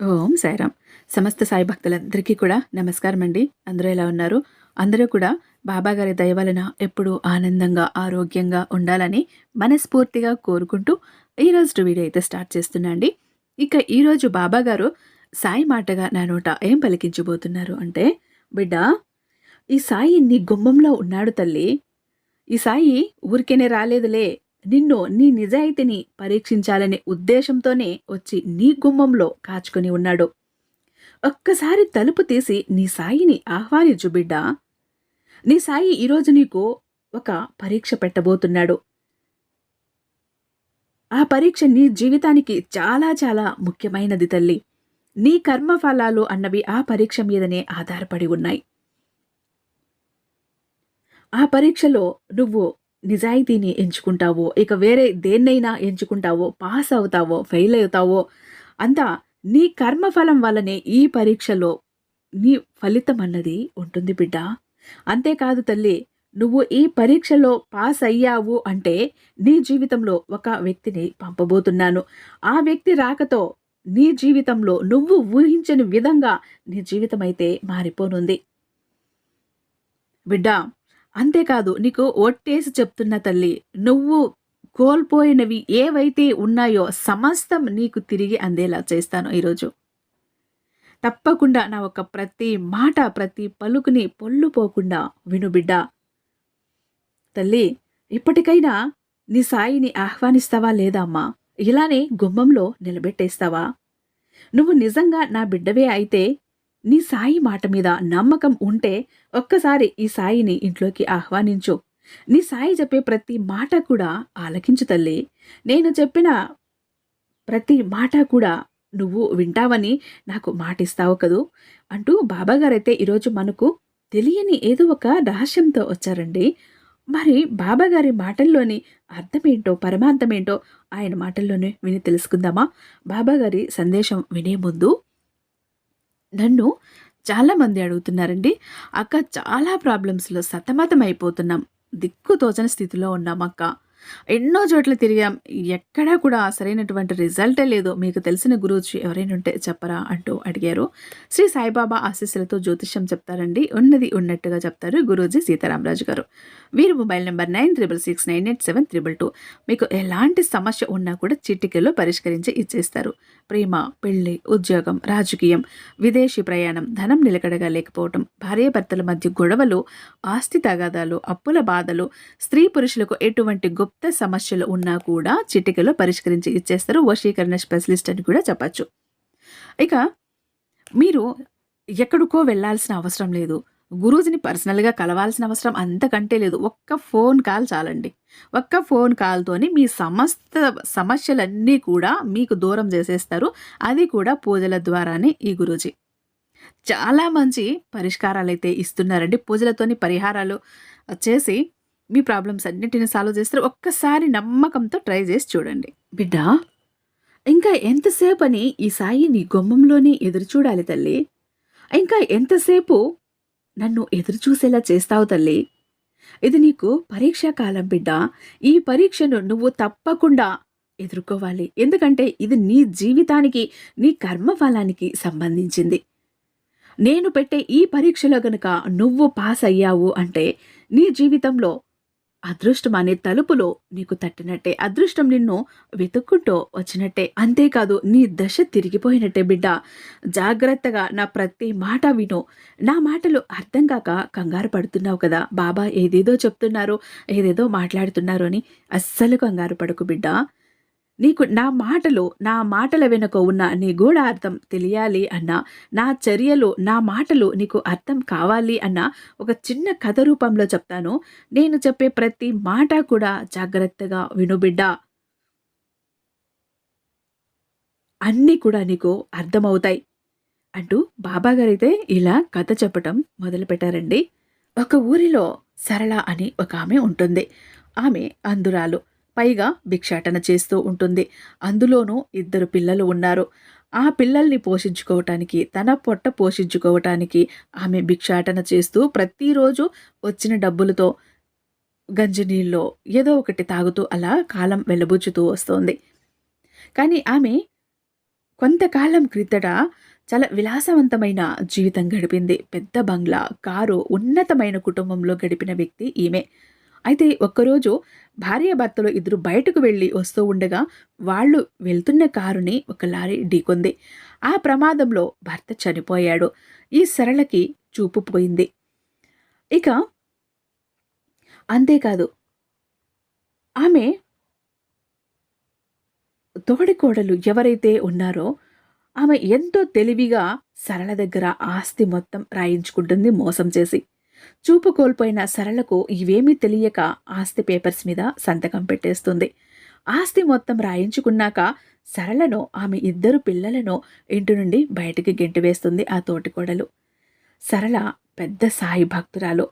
ఓం సాయిరామ్. సమస్త సాయి భక్తులందరికీ కూడా నమస్కారం అండి అందరూ ఎలా ఉన్నారు? అందరూ కూడా బాబాగారి దయ వలన ఎప్పుడూ ఆనందంగా ఆరోగ్యంగా ఉండాలని మనస్ఫూర్తిగా కోరుకుంటూ ఈరోజు వీడియో అయితే స్టార్ట్ చేస్తున్నా అండి. ఇక ఈరోజు బాబాగారు సాయి మాటగా నా నోట ఏం పలికించబోతున్నారు అంటే బిడ్డ ఈ సాయి నీ గుమ్మంలో ఉన్నాడు తల్లి. ఈ సాయి ఊరికేనే రాలేదులే. నిన్ను నీ నిజాయితీని పరీక్షించాలనే ఉద్దేశంతోనే వచ్చి నీ గుమ్మంలో కాచుకొని ఉన్నాడు. ఒక్కసారి తలుపు తీసి నీ సాయిని ఆహ్వానించు బిడ్డా. నీ సాయి ఈరోజు నీకు ఒక పరీక్ష పెట్టబోతున్నాడు. ఆ పరీక్ష నీ జీవితానికి చాలా చాలా ముఖ్యమైనది తల్లి. నీ కర్మఫలాలు అన్నవి ఆ పరీక్ష మీదనే ఆధారపడి ఉన్నాయి. ఆ పరీక్షలో నువ్వు నిజాయితీని ఎంచుకుంటావో ఇక వేరే దేన్నైనా ఎంచుకుంటావో పాస్ అవుతావో ఫెయిల్ అవుతావో అంతా నీ కర్మఫలం వల్లనే ఈ పరీక్షలో నీ ఫలితం అన్నది ఉంటుంది బిడ్డ. అంతేకాదు తల్లి నువ్వు ఈ పరీక్షలో పాస్ అయ్యావు అంటే నీ జీవితంలో ఒక వ్యక్తిని పంపబోతున్నాను. ఆ వ్యక్తి రాకతో నీ జీవితంలో నువ్వు ఊహించని విధంగా నీ జీవితం అయితే మారిపోనుంది. బిడ్డ అంతేకాదు నీకు ఒట్టేసి చెప్తున్న తల్లి నువ్వు కోల్పోయినవి ఏవైతే ఉన్నాయో సమస్తం నీకు తిరిగి అందేలా చేస్తాను ఈరోజు. తప్పకుండా నా ఒక ప్రతి మాట ప్రతి పలుకుని పొల్లుపోకుండా వినుబిడ్డ తల్లి ఇప్పటికైనా నీ సాయిని ఆహ్వానిస్తావా లేదా అమ్మా? ఇలానే గుమ్మంలో నిలబెట్టేస్తావా? నువ్వు నిజంగా నా బిడ్డవే అయితే నీ సాయి మాట మీద నమ్మకం ఉంటే ఒక్కసారి ఈ సాయిని ఇంట్లోకి ఆహ్వానించు. నీ సాయి చెప్పే ప్రతి మాట కూడా ఆలకించు తల్లి. నేను చెప్పిన ప్రతి మాట కూడా నువ్వు వింటావని నాకు మాటిస్తావు కదూ? అంటూ బాబాగారైతే ఈరోజు మనకు తెలియని ఏదో ఒక రహస్యంతో వచ్చారండి. మరి బాబాగారి మాటల్లోని అర్థమేంటో పరమార్థమేంటో ఆయన మాటల్లోనే విని తెలుసుకుందామా? బాబాగారి సందేశం వినే ముందు నన్ను చాలామంది అడుగుతున్నారండి. అక్క చాలా ప్రాబ్లమ్స్లో సతమతం అయిపోతున్నాం దిక్కు తోచని స్థితిలో ఉన్నాం అక్క. ఎన్నో చోట్ల తిరిగాం. ఎక్కడా కూడా సరైనటువంటి రిజల్టే లేదు. మీకు తెలిసిన గురూజీ ఎవరైనా ఉంటే చెప్పరా అంటూ అడిగారు. శ్రీ సాయిబాబా ఆశీస్సులతో జ్యోతిష్యం చెప్తారండి. ఉన్నది ఉన్నట్టుగా చెప్తారు గురూజీ సీతారామరాజు గారు. వీరి mobile number nine triple six nine eight seven triple two. మీకు ఎలాంటి సమస్య ఉన్నా కూడా చిటికలో పరిష్కరించి ఇచ్చేస్తారు. ప్రేమ పెళ్ళి ఉద్యోగం రాజకీయం విదేశీ ప్రయాణం ధనం నిలకడగా లేకపోవటం భార్యాభర్తల మధ్య గొడవలు ఆస్తి తగాదాలు అప్పుల బాధలు స్త్రీ పురుషులకు ఎటువంటి గొప్ప గుప్త సమస్యలు ఉన్నా కూడా చిటికలో పరిష్కరించి ఇచ్చేస్తారు. వశీకరణ స్పెషలిస్ట్ అని కూడా చెప్పచ్చు. ఇక మీరు ఎక్కడికో వెళ్ళాల్సిన అవసరం లేదు. గురూజీని పర్సనల్గా కలవాల్సిన అవసరం అంతకంటే లేదు. ఒక్క ఫోన్ కాల్ చాలండి. ఒక్క ఫోన్ కాల్తోని మీ సమస్త సమస్యలన్నీ కూడా మీకు దూరం చేసేస్తారు. అది కూడా పూజల ద్వారానే ఈ గురూజీ. చాలా మంచి పరిష్కారాలు అయితే ఇస్తున్నారండి. పూజలతోని పరిహారాలు చేసి మీ ప్రాబ్లమ్స్ అన్నిటిని సాల్వ్ చేస్తారు. ఒక్కసారి నమ్మకంతో ట్రై చేసి చూడండి. బిడ్డ ఇంకా ఎంతసేపు అని ఈ సాయి నీ గుమ్మంలోనే ఎదురు చూడాలి తల్లి. ఇంకా ఎంతసేపు నన్ను ఎదురు చూసేలా చేస్తావు తల్లి. ఇది నీకు పరీక్షా కాలం బిడ్డ. ఈ పరీక్షను నువ్వు తప్పకుండా ఎదుర్కోవాలి. ఎందుకంటే ఇది నీ జీవితానికి నీ కర్మఫలానికి సంబంధించింది. నేను పెట్టే ఈ పరీక్షలో గనుక నువ్వు పాస్ అయ్యావు అంటే నీ జీవితంలో అదృష్టం అనే తలుపులో నీకు తట్టినట్టే అదృష్టం నిన్ను వెతుక్కుంటూ వచ్చినట్టే. అంతేకాదు నీ దశ తిరిగిపోయినట్టే బిడ్డ. జాగ్రత్తగా నా ప్రతి మాట విను. నా మాటలు అర్థం కాక కంగారు పడుతున్నావు కదా. బాబా ఏదేదో చెప్తున్నారు ఏదేదో మాట్లాడుతున్నారు అని అస్సలు కంగారు పడకు బిడ్డ. నీకు నా మాటలు నా మాటల వెనుక ఉన్న నీ గూఢార్థం తెలియాలి అన్నా నా చర్యలు నా మాటలు నీకు అర్థం కావాలి అన్న ఒక చిన్న కథ రూపంలో చెప్తాను. నేను చెప్పే ప్రతి మాట కూడా జాగ్రత్తగా వినుబిడ్డ అన్నీ కూడా నీకు అర్థమవుతాయి. అంటూ బాబాగారైతే ఇలా కథ చెప్పటం మొదలుపెట్టారండి. ఒక ఊరిలో సరళ అని ఒక ఆమె ఉంటుంది. ఆమె అందురాలు పైగా భిక్షాటన చేస్తూ ఉంటుంది. అందులోనూ ఇద్దరు పిల్లలు ఉన్నారు. ఆ పిల్లల్ని పోషించుకోవటానికి తన పొట్ట పోషించుకోవటానికి ఆమె భిక్షాటన చేస్తూ ప్రతిరోజు వచ్చిన డబ్బులతో గంజినీళ్ళలో ఏదో ఒకటి తాగుతూ అలా కాలం వెళ్ళబుచ్చుతూ వస్తోంది. కానీ ఆమె కొంతకాలం క్రితట చాలా విలాసవంతమైన జీవితం గడిపింది. పెద్ద బంగ్లా కారు ఉన్నతమైన కుటుంబంలో గడిపిన వ్యక్తి ఈమె. అయితే ఒక్కరోజు భార్యాభర్తలు ఇద్దరు బయటకు వెళ్ళి వస్తూ ఉండగా వాళ్ళు వెళ్తున్న కారుని ఒక లారీ ఢీకొంది. ఆ ప్రమాదంలో భర్త చనిపోయాడు. ఈ సరళకి చూపు పోయింది. ఇక అంతేకాదు ఆమె తోడికోడలు ఎవరైతే ఉన్నారో ఆమె ఎంతో తెలివిగా సరళ దగ్గర ఆస్తి మొత్తం రాయించుకుంటుంది మోసం చేసి. చూపు కోల్పోయిన సరళకు ఇవేమీ తెలియక ఆస్తి పేపర్స్ మీద సంతకం పెట్టేస్తుంది. ఆస్తి మొత్తం రాయించుకున్నాక సరళను ఆమె ఇద్దరు పిల్లలను ఇంటి నుండి బయటికి గెంటివేస్తుంది ఆ తోటికోడలు. సరళ పెద్ద సాయి భక్తురాలు.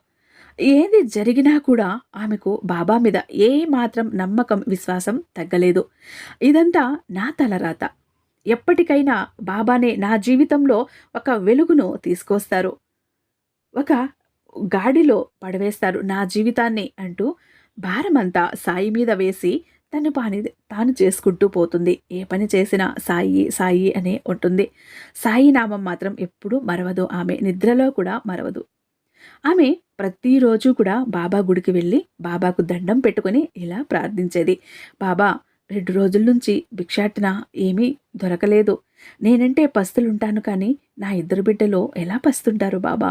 ఏది జరిగినా కూడా ఆమెకు బాబా మీద ఏ మాత్రం నమ్మకం విశ్వాసం తగ్గలేదు. ఇదంతా నా తలరాత ఎప్పటికైనా బాబానే నా జీవితంలో ఒక వెలుగును తీసుకొస్తారు. ఒక గాడిలో పడవేస్తారు. నా జీవితాన్ని అంటూ భారమంతా సాయి మీద వేసి తను పని తాను చేసుకుంటూ పోతుంది. ఏ పని చేసినా సాయి సాయి అనే ఉంటుంది. సాయి నామం మాత్రం ఎప్పుడూ మరవదు. ఆమె నిద్రలో కూడా మరవదు. ఆమె ప్రతిరోజు కూడా బాబా గుడికి వెళ్ళి బాబాకు దండం పెట్టుకుని ఇలా ప్రార్థించేది. బాబా రెండు రోజుల నుంచి భిక్షాటన ఏమీ దొరకలేదు. నేనంటే పస్తులుంటాను కానీ నా ఇద్దరు బిడ్డలో ఎలా పస్తుంటారు బాబా?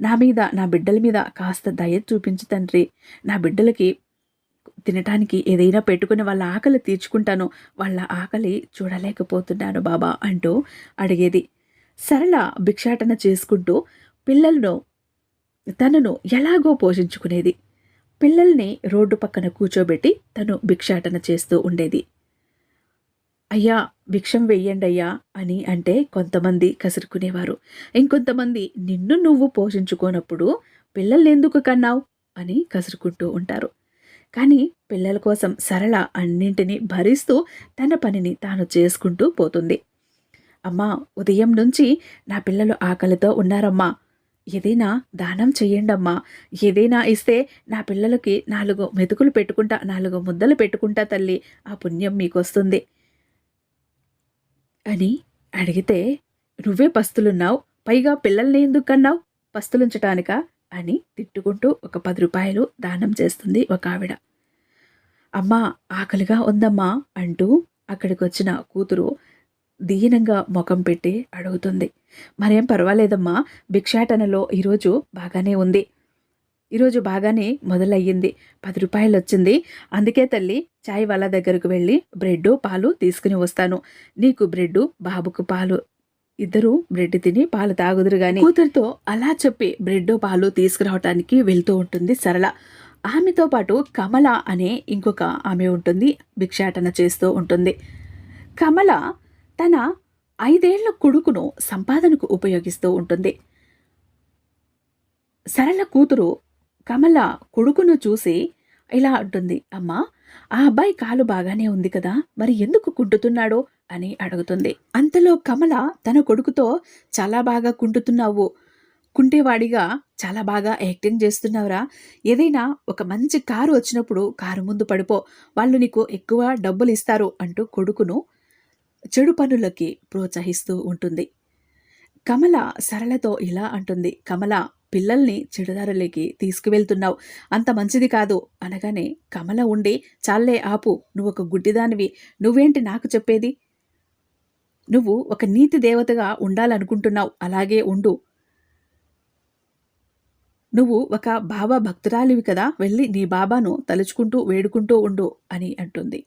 నా మీద నా బిడ్డల మీద కాస్త దయ చూపించు తండ్రి. నా బిడ్డలకి తినటానికి ఏదైనా పెట్టుకుని వాళ్ళ ఆకలి తీర్చుకుంటాను. వాళ్ళ ఆకలి చూడలేకపోతున్నాను బాబా అంటూ అడిగేది. సరళ భిక్షాటన చేసుకుంటూ పిల్లలను తనను ఎలాగో పోషించుకునేది. పిల్లల్ని రోడ్డు పక్కన కూర్చోబెట్టి తను భిక్షాటన చేస్తూ ఉండేది. అయ్యా భిక్షం వెయ్యండి అయ్యా అని అంటే కొంతమంది కసురుకునేవారు. ఇంకొంతమంది నిన్ను నువ్వు పోషించుకోనప్పుడు పిల్లల్ని ఎందుకు కన్నావు? అని కసురుకుంటూ ఉంటారు. కానీ పిల్లల కోసం సరళ అన్నింటినీ భరిస్తూ తన పనిని తాను చేసుకుంటూ పోతుంది. అమ్మా ఉదయం నుంచి నా పిల్లలు ఆకలితో ఉన్నారమ్మా. ఏదైనా దానం చెయ్యండమ్మా. ఏదైనా ఇస్తే నా పిల్లలకి నాలుగు మెతుకులు పెట్టుకుంటా నాలుగు ముద్దలు పెట్టుకుంటా తల్లి ఆ పుణ్యం మీకు వస్తుంది అని అడిగితే నువ్వే పస్తులున్నావు పైగా పిల్లల్ని ఎందుకు కన్నావు పస్తులుంచటానికా? అని తిట్టుకుంటూ ఒక పది రూపాయలు దానం చేస్తుంది ఒక ఆవిడ. అమ్మా ఆకలిగా ఉందమ్మా అంటూ అక్కడికి వచ్చిన కూతురు దీనంగా ముఖం పెట్టి అడుగుతుంది. మరేం పర్వాలేదమ్మా భిక్షాటనలో ఈరోజు బాగానే ఉంది. ఈరోజు బాగానే మొదలయ్యింది. పది రూపాయలు వచ్చింది అందుకే తల్లి చాయ్ వాళ్ళ దగ్గరకు వెళ్ళి బ్రెడ్ పాలు తీసుకుని వస్తాను. నీకు బ్రెడ్ బాబుకు పాలు. ఇద్దరు బ్రెడ్ తిని పాలు తాగుదురు గాని కూతురుతో అలా చెప్పి బ్రెడ్ పాలు తీసుకురావటానికి వెళ్తూ ఉంటుంది సరళ. ఆమెతో పాటు కమల అనే ఇంకొక ఆమె ఉంటుంది. భిక్షాటన చేస్తూ ఉంటుంది. కమల తన ఐదేళ్ళ కొడుకును సంపాదనకు ఉపయోగిస్తూ ఉంటుంది. సరళ కూతురు కమల కొడుకును చూసి ఇలా అంటుంది అమ్మా ఆ అబ్బాయి కాలు బాగానే ఉంది కదా మరి ఎందుకు కుంటుతున్నాడో? అని అడుగుతుంది. అంతలో కమల తన కొడుకుతో చాలా బాగా కుంటుతున్నావు. కుంటేవాడిగా చాలా బాగా యాక్టింగ్ చేస్తున్నావురా. ఏదైనా ఒక మంచి కారు వచ్చినప్పుడు కారు ముందు పడిపో. వాళ్ళు నీకు ఎక్కువ డబ్బులు ఇస్తారు అంటూ కొడుకును చెడు పనులకి ప్రోత్సహిస్తూ ఉంటుంది. కమల సరళతో ఇలా అంటుంది కమల పిల్లల్ని చెడుదారులకి తీసుకువెళ్తున్నావు. అంత మంచిది కాదు. అనగానే కమల ఉండి చాలే ఆపు నువ్వు ఒక గుడ్డిదానివి. నువ్వేంటి నాకు చెప్పేది? నువ్వు ఒక నీతి దేవతగా ఉండాలనుకుంటున్నావు. అలాగే ఉండు. నువ్వు ఒక బాబా భక్తురాలివి కదా. వెళ్ళి నీ బాబాను తలుచుకుంటూ వేడుకుంటూ ఉండు అని అంటుంది.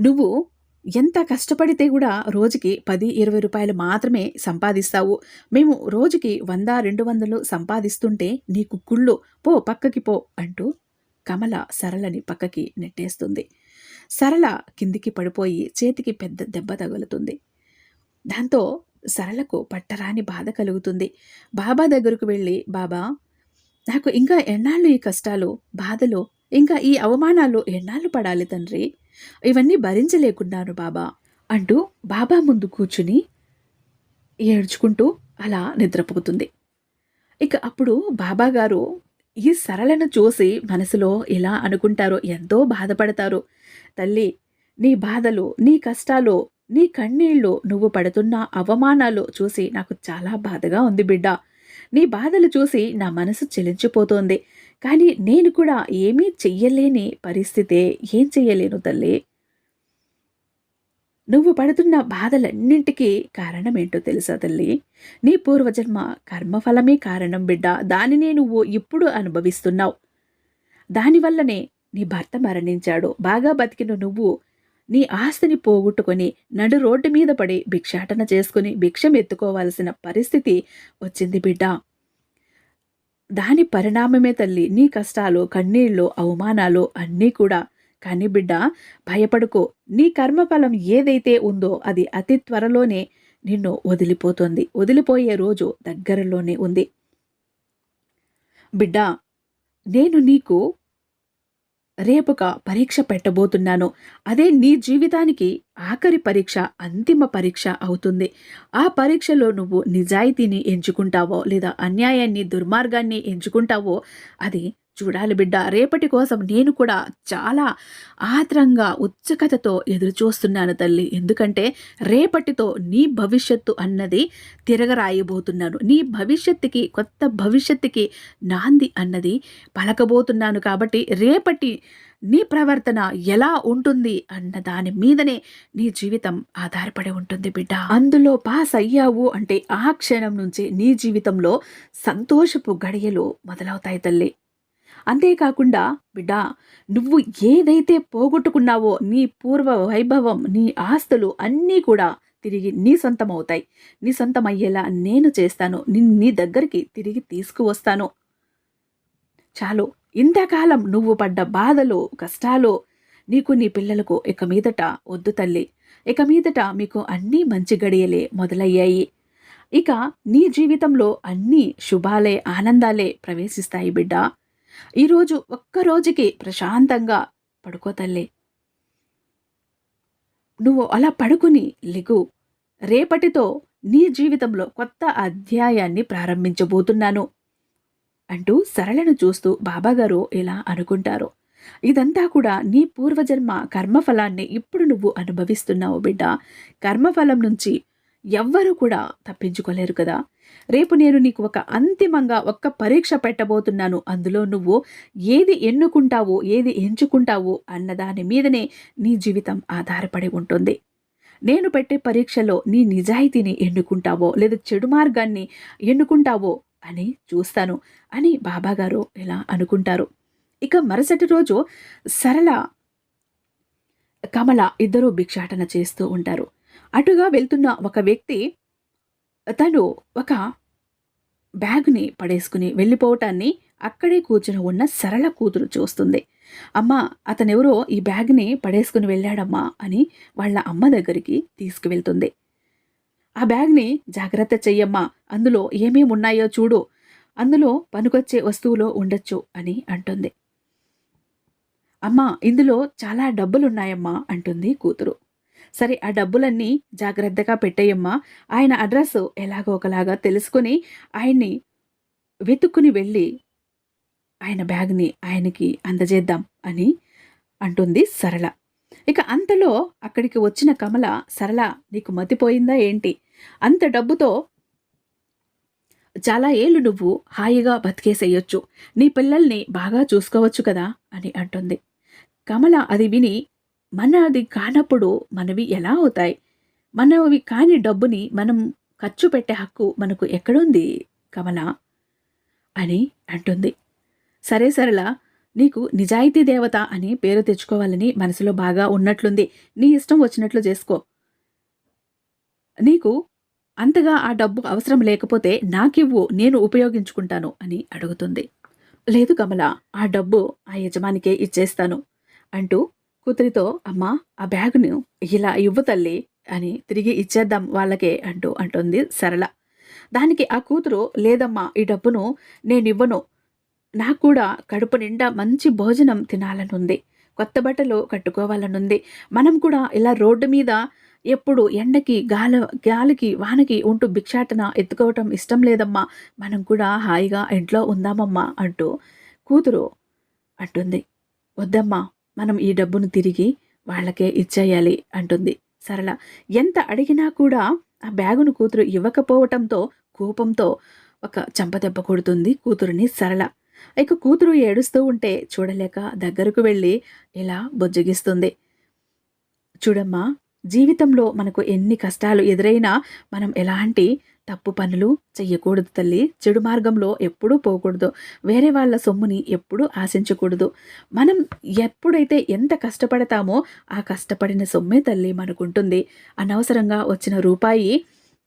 నువ్వు ఎంత కష్టపడితే కూడా రోజుకి పది ఇరవై రూపాయలు మాత్రమే సంపాదిస్తావు. మేము రోజుకి వంద రెండు వందలు సంపాదిస్తుంటే నీకు గుళ్ళు పో పక్కకి పో అంటూ కమల సరళని పక్కకి నెట్టేస్తుంది. సరళ కిందికి పడిపోయి చేతికి పెద్ద దెబ్బ తగులుతుంది. దాంతో సరళకు పట్టరాని బాధ కలుగుతుంది. బాబా దగ్గరకు వెళ్ళి బాబా నాకు ఇంకా ఎన్నాళ్ళు ఈ కష్టాలు? బాధలు ఇంకా ఈ అవమానాలు ఎన్నాళ్ళు పడాలి తండ్రి? ఇవన్నీ భరించలేకున్నాను బాబా అంటూ బాబా ముందు కూర్చుని ఏడ్చుకుంటూ అలా నిద్రపోతుంది. ఇక అప్పుడు బాబా గారు ఈ సరళను చూసి మనసులో ఎలా అనుకుంటారో ఎంతో బాధపడతారు. తల్లి నీ బాధలు నీ కష్టాలు నీ కన్నీళ్ళు నువ్వు పడుతున్న అవమానాలు చూసి నాకు చాలా బాధగా ఉంది బిడ్డ. నీ బాధలు చూసి నా మనసు చెలించిపోతోంది. కానీ నేను కూడా ఏమీ చెయ్యలేని పరిస్థితే ఏం చెయ్యలేను తల్లి. నువ్వు పడుతున్న బాధలన్నింటికీ కారణమేంటో తెలుసా తల్లి? నీ పూర్వజన్మ కర్మఫలమే కారణం బిడ్డ. దానినే నువ్వు ఇప్పుడు అనుభవిస్తున్నావు. దానివల్లనే నీ భర్త మరణించాడు. బాగా బతికిన నువ్వు నీ ఆస్తిని పోగొట్టుకొని నడు రోడ్డు మీద పడి భిక్షాటన చేసుకుని భిక్షం ఎత్తుకోవాల్సిన పరిస్థితి వచ్చింది బిడ్డ. దాని పరిణామమే తల్లి. నీ కష్టాలు కన్నీళ్ళు అవమానాలు అన్నీ కూడా. కానీ బిడ్డ భయపడుకో. నీ కర్మఫలం ఏదైతే ఉందో అది అతి త్వరలోనే నిన్ను వదిలిపోతుంది. వదిలిపోయే రోజు దగ్గరలోనే ఉంది. బిడ్డ నేను నీకు రేపొక పరీక్ష పెట్టబోతున్నాను. అదే నీ జీవితానికి ఆఖరి పరీక్ష అంతిమ పరీక్ష అవుతుంది. ఆ పరీక్షలో నువ్వు నిజాయితీని ఎంచుకుంటావో లేదా అన్యాయాన్ని దుర్మార్గాన్ని ఎంచుకుంటావో అది చూడాలి బిడ్డ రేపటి కోసం నేను కూడా చాలా ఆత్రంగా ఉత్సుకతతో ఎదురుచూస్తున్నాను తల్లి. ఎందుకంటే రేపటితో నీ భవిష్యత్తు అన్నది తిరగరాయబోతున్నాను. నీ భవిష్యత్తుకి కొత్త భవిష్యత్తుకి నాంది అన్నది పలకబోతున్నాను కాబట్టి రేపటి నీ ప్రవర్తన ఎలా ఉంటుంది అన్న దాని మీదనే నీ జీవితం ఆధారపడి ఉంటుంది బిడ్డ. అందులో పాస్ అయ్యావు అంటే ఆ క్షణం నుంచి నీ జీవితంలో సంతోషపు గడియలు మొదలవుతాయి తల్లి. అంతేకాకుండా బిడ్డ నువ్వు ఏదైతే పోగొట్టుకున్నావో నీ పూర్వ వైభవం నీ ఆస్తులు అన్నీ కూడా తిరిగి నీ సొంతం అవుతాయి నీ సొంతం అయ్యేలా నేను చేస్తాను. నీ దగ్గరికి తిరిగి తీసుకువస్తాను. చాలు. ఇంతకాలం నువ్వు పడ్డ బాధలు కష్టాలు నీకు నీ పిల్లలకు ఇక మీదట వద్దు తల్లి. ఇక మీదట మీకు అన్నీ మంచి గడియలే మొదలయ్యాయి. ఇక నీ జీవితంలో అన్నీ శుభాలే ఆనందాలే ప్రవేశిస్తాయి బిడ్డ. ఈరోజు ఒక్కరోజుకి ప్రశాంతంగా పడుకో తల్లి. నువ్వు అలా పడుకుని లిగు రేపటితో నీ జీవితంలో కొత్త అధ్యాయాన్ని ప్రారంభించబోతున్నాను అంటూ సరళను చూస్తూ బాబాగారు ఇలా అనుకుంటారు. ఇదంతా కూడా నీ పూర్వజన్మ కర్మఫలాన్ని ఇప్పుడు నువ్వు అనుభవిస్తున్నావు బిడ్డ. కర్మఫలం నుంచి ఎవ్వరూ కూడా తప్పించుకోలేరు కదా. రేపు నేను నీకు ఒక అంతిమంగా ఒక్క పరీక్ష పెట్టబోతున్నాను. అందులో నువ్వు ఏది ఎన్నుకుంటావో ఏది ఎంచుకుంటావో అన్న దాని మీదనే నీ జీవితం ఆధారపడి ఉంటుంది. నేను పెట్టే పరీక్షలో నీ నిజాయితీని ఎన్నుకుంటావో లేదా చెడు మార్గాన్ని ఎన్నుకుంటావో అని చూస్తాను అని బాబాగారు ఇలా అనుకుంటారు. ఇక మరుసటి రోజు సరళ కమల ఇద్దరూ భిక్షాటన చేస్తూ ఉంటారు. అటుగా వెళ్తున్న ఒక వ్యక్తి తను ఒక బ్యాగ్ని పడేసుకుని వెళ్ళిపోవటాన్ని అక్కడే కూర్చుని ఉన్న సరళ కూతురు చూస్తుంది. అమ్మ అతనెవరో ఈ బ్యాగ్ని పడేసుకుని వెళ్ళాడమ్మా అని వాళ్ళ అమ్మ దగ్గరికి తీసుకువెళ్తుంది. ఆ బ్యాగ్ని జాగ్రత్త చెయ్యమ్మా అందులో ఏమేమి ఉన్నాయో చూడు అందులో పనికొచ్చే వస్తువులో ఉండొచ్చు అని అంటుంది. అమ్మా ఇందులో చాలా డబ్బులున్నాయమ్మా అంటుంది కూతురు. సరే ఆ డబ్బులన్నీ జాగ్రత్తగా పెట్టేయమ్మా. ఆయన అడ్రస్ ఎలాగో ఒకలాగా తెలుసుకుని ఆయన్ని వెతుక్కుని వెళ్ళి ఆయన బ్యాగ్ని ఆయనకి అందజేద్దాం అని అంటుంది సరళ. ఇక అంతలో అక్కడికి వచ్చిన కమల సరళ నీకు మతిపోయిందా ఏంటి? అంత డబ్బుతో చాలా ఏళ్ళు నువ్వు హాయిగా బతికేసేయొచ్చు. నీ పిల్లల్ని బాగా చూసుకోవచ్చు కదా అని అంటుంది. కమల అది విని మనది కానప్పుడు మనవి ఎలా అవుతాయి? మనవి కాని డబ్బుని మనం ఖర్చు పెట్టే హక్కు మనకు ఎక్కడుంది కమల? అని అంటుంది. సరే సరళ నీకు నిజాయితీ దేవత అని పేరు తెచ్చుకోవాలని మనసులో బాగా ఉన్నట్లుంది. నీ ఇష్టం వచ్చినట్లు చేసుకో. నీకు అంతగా ఆ డబ్బు అవసరం లేకపోతే నాకివ్వు నేను ఉపయోగించుకుంటాను అని అడుగుతుంది. లేదు కమల ఆ డబ్బు ఆ యజమానికే ఇచ్చేస్తాను అంటూ కూతురితో అమ్మా ఆ బ్యాగును ఇలా ఇవ్వు తల్లి అని తిరిగి ఇచ్చేద్దాం వాళ్ళకే అంటూ అంటుంది సరళ. దానికి ఆ కూతురు లేదమ్మా ఈ డబ్బును నేనివ్వను నాకు కూడా కడుపు నిండా మంచి భోజనం తినాలనుంది. కొత్త బట్టలు కట్టుకోవాలనుంది. మనం కూడా ఇలా రోడ్డు మీద ఎప్పుడు ఎండకి గాల గాలికి వానకి ఉంటూ భిక్షాటన ఎత్తుకోవటం ఇష్టం లేదమ్మా. మనం కూడా హాయిగా ఇంట్లో ఉందామమ్మా అంటూ కూతురు అంటుంది. వద్దమ్మా మనం ఈ డబ్బును తిరిగి వాళ్ళకే ఇచ్చేయాలి అంటుంది సరళ. ఎంత అడిగినా కూడా ఆ బ్యాగును కూతురు ఇవ్వకపోవటంతో కోపంతో ఒక చెంపదెబ్బ కొడుతుంది కూతురుని సరళ. ఇక కూతురు ఏడుస్తూ ఉంటే చూడలేక దగ్గరకు వెళ్ళి ఇలా బొజ్జగిస్తుంది. చూడమ్మా జీవితంలో మనకు ఎన్ని కష్టాలు ఎదురైనా మనం ఎలాంటి తప్పు పనులు చెయ్యకూడదు తల్లి. చెడు మార్గంలో ఎప్పుడూ పోకూడదు. వేరే వాళ్ళ సొమ్ముని ఎప్పుడూ ఆశించకూడదు. మనం ఎప్పుడైతే ఎంత కష్టపడతామో ఆ కష్టపడిన సొమ్మే తల్లి మనకుంటుంది. అనవసరంగా వచ్చిన రూపాయి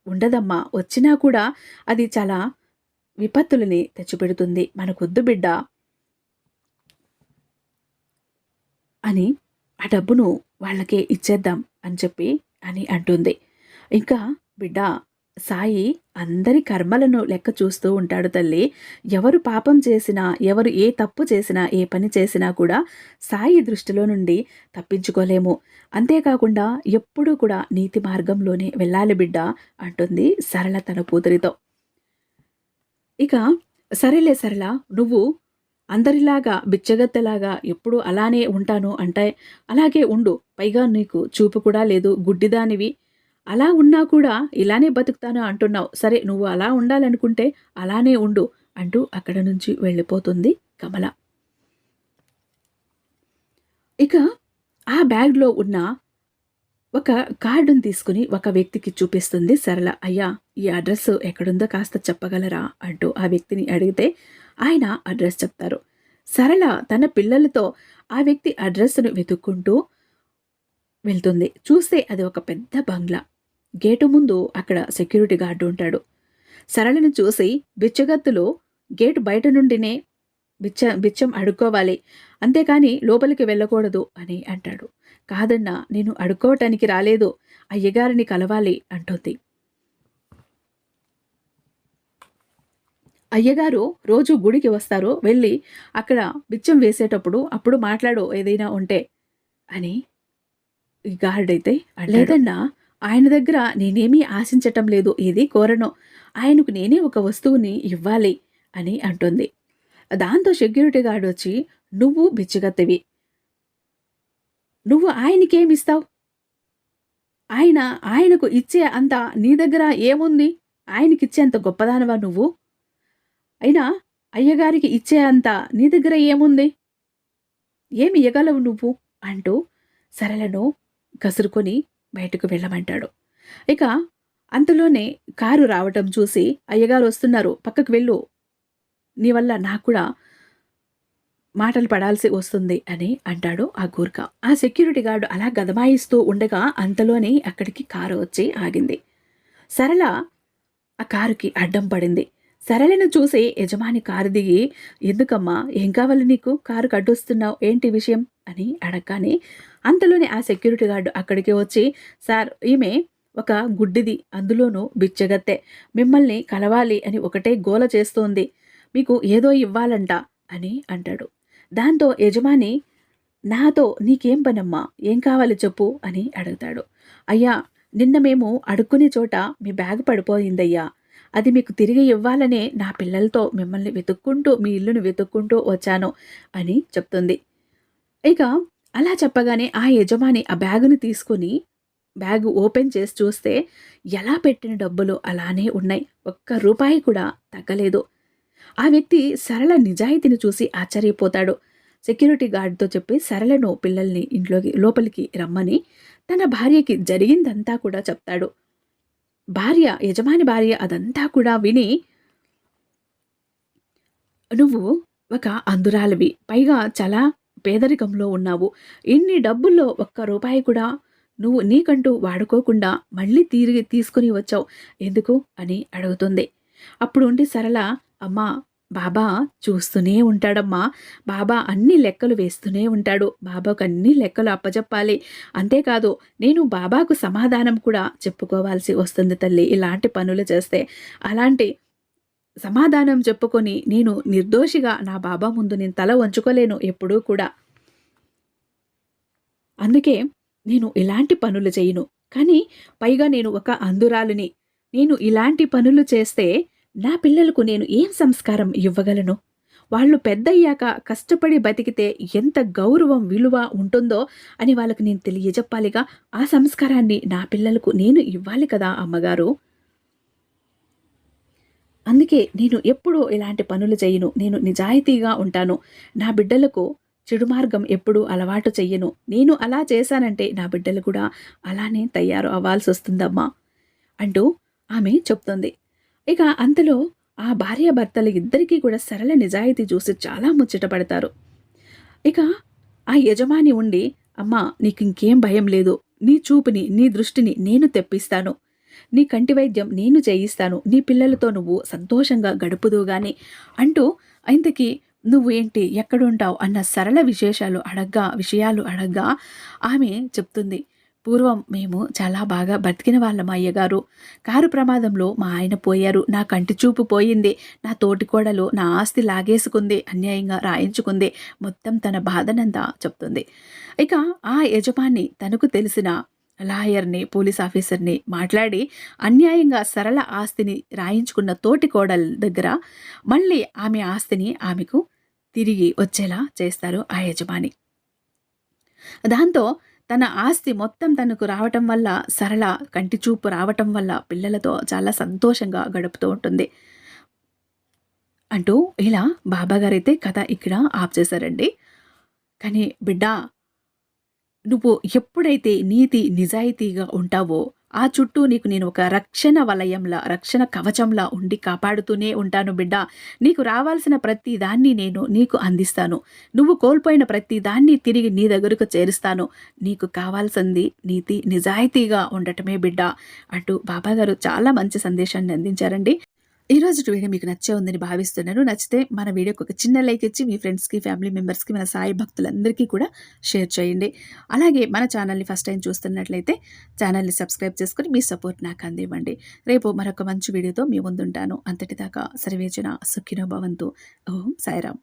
ఉండదమ్మా. వచ్చినా కూడా అది చాలా విపత్తులని తెచ్చిపెడుతుంది. మనకొద్దు బిడ్డ అని ఆ డబ్బును వాళ్ళకే ఇచ్చేద్దాం. అని చెప్పి అని అంటుంది. ఇంకా బిడ్డ సాయి అందరి కర్మలను లెక్క చూస్తూ ఉంటాడు తల్లి. ఎవరు పాపం చేసినా ఎవరు ఏ తప్పు చేసినా ఏ పని చేసినా కూడా సాయి దృష్టిలో నుండి తప్పించుకోలేము. అంతేకాకుండా ఎప్పుడూ కూడా నీతి మార్గంలోనే వెళ్ళాలి బిడ్డ అంటుంది సరళ తన కూతురితో. ఇక సరేలే సరళ నువ్వు అందరిలాగా బిచ్చగత్తెలాగా ఎప్పుడు అలానే ఉంటాను అంటే అలాగే ఉండు పైగా నీకు చూపు కూడా లేదు గుడ్డిదానివి. అలా ఉన్నా కూడా ఇలానే బతుకుతాను అంటున్నావు. సరే నువ్వు అలా ఉండాలనుకుంటే అలానే ఉండు అంటూ అక్కడ నుంచి వెళ్ళిపోతుంది కమల. ఇక ఆ బ్యాగ్లో ఉన్న ఒక కార్డును తీసుకుని ఒక వ్యక్తికి చూపిస్తుంది సరళ. అయ్యా ఈ అడ్రస్ ఎక్కడుందో కాస్త చెప్పగలరా? అంటూ ఆ వ్యక్తిని అడిగితే ఆయన అడ్రస్ చెప్తారు. సరళ తన పిల్లలతో ఆ వ్యక్తి అడ్రస్ను వెతుక్కుంటూ వెళ్తుంది. చూస్తే అది ఒక పెద్ద బంగ్లా. గేటు ముందు అక్కడ సెక్యూరిటీ గార్డు ఉంటాడు. సరళను చూసి బిచ్చగత్తులు గేటు బయట నుండినే బిచ్చ బిచ్చం అడుక్కోవాలి. అంతేకాని లోపలికి వెళ్ళకూడదు అని అంటాడు. కాదన్నా నేను అడుక్కోవటానికి రాలేదు. అయ్యగారిని కలవాలి అంటుంది. అయ్యగారు రోజు గుడికి వస్తారు వెళ్ళి అక్కడ బిచ్చం వేసేటప్పుడు అప్పుడు మాట్లాడు ఏదైనా ఉంటే అని గార్డ్ అయితే లేదన్నా ఆయన దగ్గర నేనేమీ ఆశించటం లేదు ఏది కోరను. ఆయనకు నేనే ఒక వస్తువుని ఇవ్వాలి అని అంటుంది. దాంతో సెక్యూరిటీ గార్డ్ వచ్చి నువ్వు బిచ్చగత్తెవి. నువ్వు ఆయనకేమిస్తావు? ఆయన ఆయనకు ఇచ్చే అంత నీ దగ్గర ఏముంది? ఆయనకిచ్చే అంత గొప్పదానవా నువ్వు? అయినా అయ్యగారికి ఇచ్చే అంత నీ దగ్గర ఏముంది? ఏమి ఇవ్వగలవు నువ్వు? అంటూ సరళను కసురుకొని బయటకు వెళ్ళమంటాడు. ఇక అంతలోనే కారు రావటం చూసి అయ్యగారు వస్తున్నారు. పక్కకు వెళ్ళు. నీ వల్ల నాకు కూడా మాటలు పడాల్సి వస్తుంది అని అంటాడు ఆ గూర్ఖ. ఆ సెక్యూరిటీ గార్డు అలా గదమాయిస్తూ ఉండగా అంతలోనే అక్కడికి కారు వచ్చి ఆగింది. సరళ ఆ కారుకి అడ్డం పడింది. సరళను చూసి యజమాని కారు దిగి ఎందుకమ్మా? ఏం కావాలి నీకు? కారు కడ్డొస్తున్నావు ఏంటి విషయం? అని అడగగానే అంతలోనే ఆ సెక్యూరిటీ గార్డు అక్కడికి వచ్చి సార్ ఈమె ఒక గుడ్డిది. అందులోనూ బిచ్చగత్తె. మిమ్మల్ని కలవాలి అని ఒకటే గోల చేస్తోంది. మీకు ఏదో ఇవ్వాలంట అని అంటాడు. దాంతో యజమాని నాతో నీకేం పనమ్మా? ఏం కావాలి చెప్పు అని అడుగుతాడు. అయ్యా నిన్న మేము అడుక్కునే చోట మీ బ్యాగ్ పడిపోయిందయ్యా. అది మీకు తిరిగి ఇవ్వాలనే నా పిల్లలతో మిమ్మల్ని వెతుక్కుంటూ మీ ఇల్లును వెతుక్కుంటూ వచ్చాను అని చెప్తుంది. ఇక అలా చెప్పగానే ఆ యజమాని ఆ బ్యాగును తీసుకుని బ్యాగు ఓపెన్ చేసి చూస్తే ఎలా పెట్టిన డబ్బులు అలానే ఉన్నాయి. ఒక్క రూపాయి కూడా తగ్గలేదు. ఆ వ్యక్తి సరళ నిజాయితీని చూసి ఆశ్చర్యపోతాడు. సెక్యూరిటీ గార్డ్తో చెప్పి సరళను పిల్లల్ని ఇంట్లోకి లోపలికి రమ్మని తన భార్యకి జరిగిందంతా కూడా చెప్తాడు. భార్య యజమాని భార్య అదంతా కూడా విని నువ్వు ఒక అందురాలివి పైగా చాలా పేదరికంలో ఉన్నావు. ఇన్ని డబ్బుల్లో ఒక్క రూపాయి కూడా నువ్వు నీకంటూ వాడుకోకుండా మళ్ళీ తిరిగి తీసుకుని వచ్చావు. ఎందుకు? అని అడుగుతుంది. అప్పుడు ఉండి సరళ అమ్మా బాబా చూస్తూనే ఉంటాడమ్మా. బాబా అన్ని లెక్కలు వేస్తూనే ఉంటాడు. బాబాకు అన్ని లెక్కలు అప్పచెప్పాలి అంతేకాదు నేను బాబాకు సమాధానం కూడా చెప్పుకోవాల్సి వస్తుంది తల్లి ఇలాంటి పనులు చేస్తే. అలాంటి సమాధానం చెప్పుకొని నేను నిర్దోషిగా నా బాబా ముందు నేను తల వంచుకోలేను ఎప్పుడూ కూడా. అందుకే నేను ఇలాంటి పనులు చేయను. కానీ పైగా నేను ఒక అందురాలుని నేను ఇలాంటి పనులు చేస్తే నా పిల్లలకు నేను ఏం సంస్కారం ఇవ్వగలను? వాళ్ళు పెద్దయ్యాక కష్టపడి బతికితే ఎంత గౌరవం విలువ ఉంటుందో అని వాళ్ళకి నేను తెలియజెప్పాలిగా. ఆ సంస్కారాన్ని నా పిల్లలకు నేను ఇవ్వాలి కదా అమ్మగారు? అందుకే నేను ఎప్పుడూ ఇలాంటి పనులు చేయను. నేను నిజాయితీగా ఉంటాను. నా బిడ్డలకు చెడు మార్గం ఎప్పుడూ అలవాటు చెయ్యను. నేను అలా చేశానంటే నా బిడ్డలు కూడా అలానే తయారు అవ్వాల్సి వస్తుందమ్మా అంటూ ఆమె చెప్తుంది. ఇక అంతలో ఆ భార్యాభర్తలు ఇద్దరికీ కూడా సరళ నిజాయితీ చూసి చాలా ముచ్చటపడతారు ఇక ఆ యజమాని ఉండి అమ్మా నీకు ఇంకేం భయం లేదు. నీ చూపుని నీ దృష్టిని నేను తెప్పిస్తాను. నీ కంటి వైద్యం నేను చేయిస్తాను. నీ పిల్లలతో నువ్వు సంతోషంగా గడుపుదు గాని అంటూ ఇంతకీ నువ్వు ఏంటి ఎక్కడుంటావు? అన్న సరళ విశేషాలు అడగ్గా విషయాలు అడగ్గా ఆమె చెప్తుంది. పూర్వం మేము చాలా బాగా బతికిన వాళ్ళం అయ్యగారు. కారు ప్రమాదంలో మా ఆయన పోయారు. నా కంటి చూపు పోయింది. నా తోటికోడలు నా ఆస్తి లాగేసుకుంది. అన్యాయంగా రాయించుకుంది. మొత్తం తన బాధనంతా చెప్తుంది. ఇక ఆ యజమాని తనకు తెలిసిన లాయర్ని పోలీస్ ఆఫీసర్ని మాట్లాడి అన్యాయంగా సరళ ఆస్తిని రాయించుకున్న తోటి కోడల దగ్గర మళ్ళీ ఆమె ఆస్తిని ఆమెకు తిరిగి వచ్చేలా చేస్తారు ఆ యజమాని. దాంతో తన ఆస్తి మొత్తం తనకు రావటం వల్ల సరళ కంటి చూపు రావటం వల్ల పిల్లలతో చాలా సంతోషంగా గడుపుతూ ఉంటుంది. అంటూ ఇలా బాబాగారైతే కథ ఇక్కడ ఆఫ్ చేశారండి. కానీ బిడ్డ నువ్వు ఎప్పుడైతే నీతి నిజాయితీగా ఉంటావో ఆ చుట్టూ నీకు నేను ఒక రక్షణ వలయంలా రక్షణ కవచంలా ఉండి కాపాడుతూనే ఉంటాను బిడ్డ. నీకు రావాల్సిన ప్రతి దాన్ని నేను నీకు అందిస్తాను. నువ్వు కోల్పోయిన ప్రతి దాన్ని తిరిగి నీ దగ్గరకు చేరుస్తాను. నీకు కావాల్సింది నీతి నిజాయితీగా ఉండటమే బిడ్డ. అంటూ బాబాగారు చాలా మంచి సందేశాన్ని అందించారండి. ఈరోజు వీడియో మీకు నచ్చే ఉందని భావిస్తున్నాను. నచ్చితే మన వీడియోకి ఒక చిన్న లైక్ ఇచ్చి మీ ఫ్రెండ్స్కి ఫ్యామిలీ మెంబర్స్కి మన సాయి భక్తులందరికీ కూడా షేర్ చేయండి. అలాగే మన ఛానల్ని ఫస్ట్ టైం చూస్తున్నట్లయితే ఛానల్ని సబ్స్క్రైబ్ చేసుకుని మీ సపోర్ట్ నాకు అందివ్వండి. రేపు మరొక మంచి వీడియోతో మీ ముందుంటాను. అంతటిదాకా సర్వేచన సుఖినో భవంతు. ఓం సాయిరామ్.